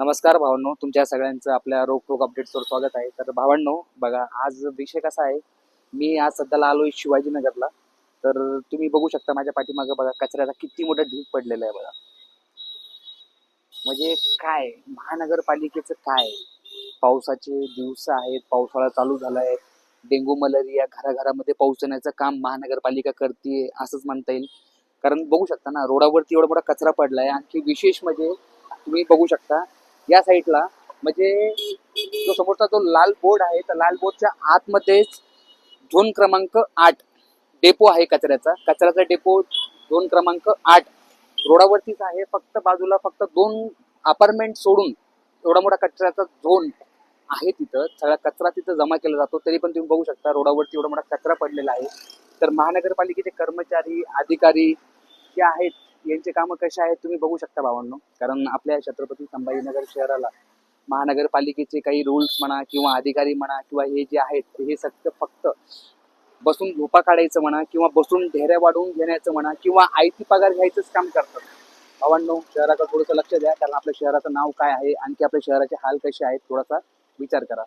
नमस्कार भावांनो तुमच्या सगळ्यांचं आपल्या रोग रोग अपडेट्सवर स्वागत आहे. तर भावांनो बघा आज विषय कसा आहे? मी आज सध्याला आलोय शिवाजीनगरला. तर तुम्ही बघू शकता माझ्या पाठीमागं बघा कचऱ्याचा किती मोठा ढीग पडलेला आहे बघा. म्हणजे काय? महानगरपालिकेचं काय? पावसाचे दिवस आहेत पावसाळा चालू झालाय. डेंग्यू मलेरिया घराघरामध्ये पोहोचण्याचं काम महानगरपालिका करते असंच म्हणता येईल. कारण बघू शकता ना रोडावरती एवढा मोठा कचरा पडलाय. आणखी विशेष म्हणजे तुम्ही बघू शकता या साईडला म्हणजे जो समोरचा जो लाल बोर्ड आहे तर लाल बोर्डच्या आतमध्येच झोन क्रमांक आठ डेपो आहे कचऱ्याचा. कचऱ्याचा डेपो झोन क्रमांक आठ. रोडावरतीच आहे फक्त बाजूला फक्त दोन अपार्टमेंट सोडून एवढा मोठा कचऱ्याचा झोन आहे तिथं. सगळा कचरा तिथं जमा केला जातो तरी पण तुम्ही बघू शकता रोडावरती एवढा मोठा कचरा पडलेला आहे. तर महानगरपालिकेचे कर्मचारी अधिकारी जे आहेत यांचे कामं कसे आहेत तुम्ही बघू शकता भावांनो. कारण आपल्या छत्रपती संभाजीनगर शहराला महानगरपालिकेचे काही रूल्स म्हणा किंवा अधिकारी म्हणा किंवा हे जे आहेत हे सत्य फक्त बसून झोपा काढायचं म्हणा किंवा बसून ढेऱ्या वाढवून घेण्याचं म्हणा किंवा आयती पगार घ्यायचंच काम करतात. भावांनो शहराकडे थोडंसं लक्ष द्या कारण आपल्या शहराचं नाव काय आहे आणखी आपल्या शहराचे हाल कसे आहेत थोडासा विचार करा.